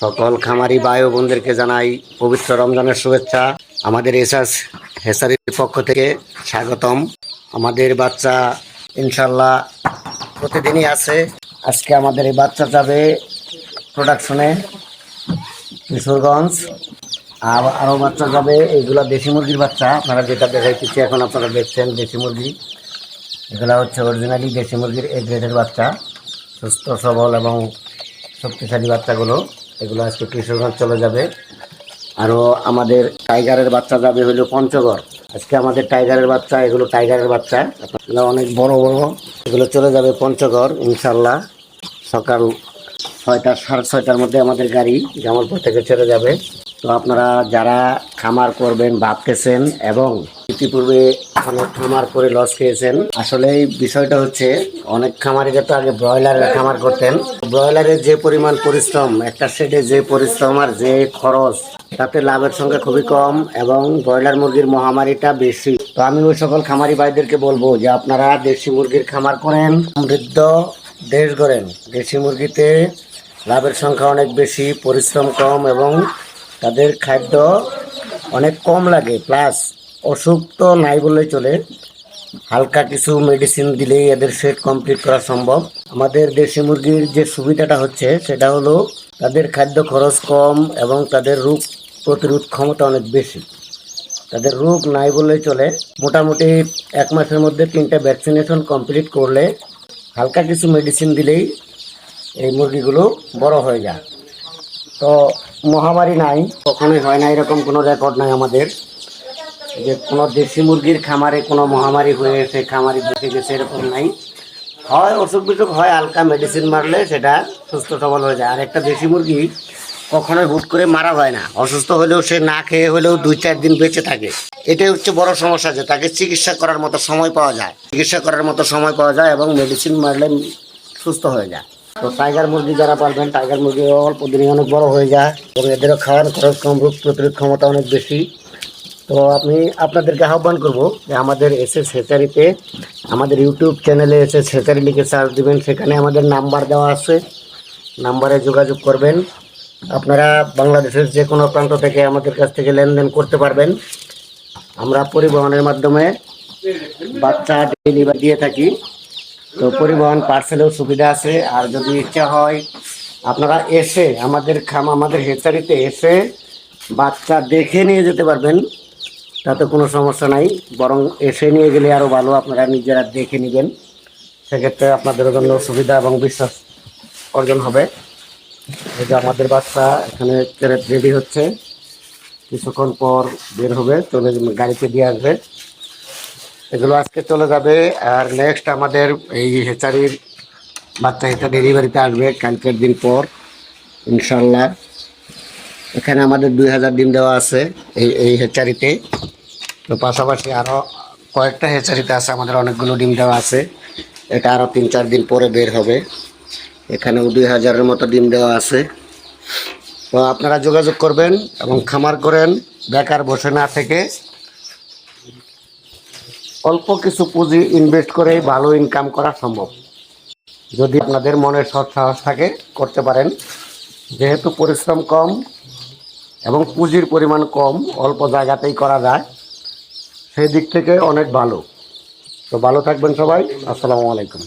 সকল খামারি বায়ু বোনদেরকে জানাই পবিত্র রমজানের শুভেচ্ছা। আমাদের এসাস হেসারির পক্ষ থেকে স্বাগতম। আমাদের বাচ্চা ইনশাল্লাহ প্রতিদিনই আছে। আজকে আমাদের এই বাচ্চা যাবে প্রোডাকশনে কিশোরগঞ্জ। আর আরও বাচ্চা যাবে এইগুলা দেশি মুরগির বাচ্চা। আপনারা যেটা দেখাইতেছি এখন আপনারা দেখছেন দেশি মুরগি। এগুলা হচ্ছে অরিজিনালি দেশি মুরগির এ গ্রেডের বাচ্চা। সুস্থ, সবল এবং শক্তিশালী বাচ্চাগুলো, এগুলো আজকে কিশোরগঞ্জ চলে যাবে। আরও আমাদের টাইগারের বাচ্চা যাবে হলো পঞ্চগড়। আজকে আমাদের টাইগারের বাচ্চা, এগুলো টাইগারের বাচ্চা। এগুলো অনেক বড় বড়। এগুলো চলে যাবে পঞ্চগড় ইনশাল্লাহ সকাল ছয়টা, সাড়ে ছয়টার মধ্যে আমাদের গাড়ি, জামালপুর থেকে চলে যাবে। তো আপনারা যারা খামার করবেন, ভাবতেছেন এবং ইতিপূর্বে খামার করে লস খেয়েছেন, আসলে এই বিষয়টা হচ্ছে অনেক খামারিরা তো আগে ব্রয়লারের খামার করতেন। ব্রয়লারের যে পরিমাণ পরিশ্রম, একটা শেডে যে পরিশ্রম আর যে খরচ, তাতে লাভের সংখ্যা খুবই কম এবং ব্রয়লার মুরগির মহামারীটা বেশি। তো আমি ওই সকল খামারি ভাইদেরকে বলব যে আপনারা দেশি মুরগির খামার করেন, সমৃদ্ধ দেশ গড়েন। দেশি মুরগিতে লাভের সংখ্যা অনেক বেশি, পরিশ্রম কম এবং তাদের খাদ্য অনেক কম লাগে প্লাস অসুখ তো নাই বললেই চলে। হালকা কিছু মেডিসিন দিলেই এদের সেট কমপ্লিট করা সম্ভব। আমাদের দেশি মুরগির যে সুবিধাটা হচ্ছে, সেটা হলো তাদের খাদ্য খরচ কম এবং তাদের রোগ প্রতিরোধ ক্ষমতা অনেক বেশি। তাদের রোগ নাই বললেই চলে। মোটামুটি এক মাসের মধ্যে তিনটা ভ্যাকসিনেশন কমপ্লিট করলে হালকা কিছু মেডিসিন দিলেই এই মুরগিগুলো বড় হয়ে যায়। তো মহামারী নাই, কখনোই হয় না, এরকম কোনো রেকর্ড নাই আমাদের। যে কোনো দেশি মুরগির খামারে কোনো মহামারী হয়ে সেই খামারি বেঁচে গেছে, এরকম নাই। হয় অসুখ বিসুখ হয়, হালকা মেডিসিন মারলে সেটা সুস্থ সবল হয়ে যায়। আর একটা দেশি মুরগি কখনোই হুট করে মারা হয় না। অসুস্থ হলেও সে না খেয়ে হলেও দুই, চার দিন বেঁচে থাকে। এটাই হচ্ছে বড় সমস্যা যে তাকে চিকিৎসা করার মতো সময় পাওয়া যায়। চিকিৎসা করার মতো সময় পাওয়া যায় এবং মেডিসিন মারলে সুস্থ হয়ে যায়। তো টাইগার মুরগি যারা পালবেন টাইগার মুরগি অল্প দিনে অনেক বড় হয়ে যায় এবং এদেরও খাওয়ার খরচ কম, রোগ প্রতিরোধ ক্ষমতা অনেক বেশি। তো আমি আপনাদেরকে আহ্বান করব যে আমাদের এস এস হেচারিতে, আমাদের ইউটিউব চ্যানেলে এস এস হেচারি লিখে সার্চ দিবেন, সেখানে আমাদের নাম্বার দেওয়া আছে। নাম্বারে যোগাযোগ করবেন। আপনারা বাংলাদেশের যে কোনো প্রান্ত থেকে আমাদের কাছ থেকে লেনদেন করতে পারবেন। আমরা পরিবহনের মাধ্যমে বাচ্চা ডেলিভারি দিয়ে থাকি। তো পরিবহন পার্সেলেও সুবিধা আছে। আর যদি ইচ্ছা হয়, আপনারা এসে আমাদের খাম, আমাদের হেচারিতে এসে বাচ্চা দেখে নিয়ে যেতে পারবেন। তাতে কোনো সমস্যা নাই। বরং এসে নিয়ে গেলে আরও ভালো, আপনারা নিজেরা দেখে নেবেন। সেক্ষেত্রে আপনাদের জন্য সুবিধা এবং বিশ্বাস অর্জন হবে। এই যে আমাদের বাচ্চা এখানে রেডি হচ্ছে। কিছুক্ষণ পর বের হবে, চলে গাড়িতে দিয়ে আসবে। এগুলো আজকে চলে যাবে। আর নেক্সট আমাদের এই হেচারির বাচ্চা এটা ডেলিভারিতে আসবে কালকের দিন পর ইনশাল্লাহ এখানে আমাদের দুই হাজার ডিম দেওয়া আছে এই এই হেচারিতে তো পাশাপাশি আরও কয়েকটা হেচারিতে আছে, আমাদের অনেকগুলো ডিম দেওয়া আছে। এটা আরও তিন চার দিন পরে বের হবে। এখানেও দুই হাজারের মতো ডিম দেওয়া আছে। তো আপনারা যোগাযোগ করবেন এবং খামার করেন, বেকার বসে না থেকে। অল্প কিছু পুঁজি ইনভেস্ট করে ভালো ইনকাম করা সম্ভব। যদি আপনাদের মনের সৎ সাহস থাকে, করতে পারেন। যেহেতু পরিশ্রম কম এবং পুঁজির পরিমাণ কম, অল্প জায়গাতেই করা যায়, সেই দিক থেকে অনেক ভালো। তো ভালো থাকবেন সবাই। আসসালামু আলাইকুম।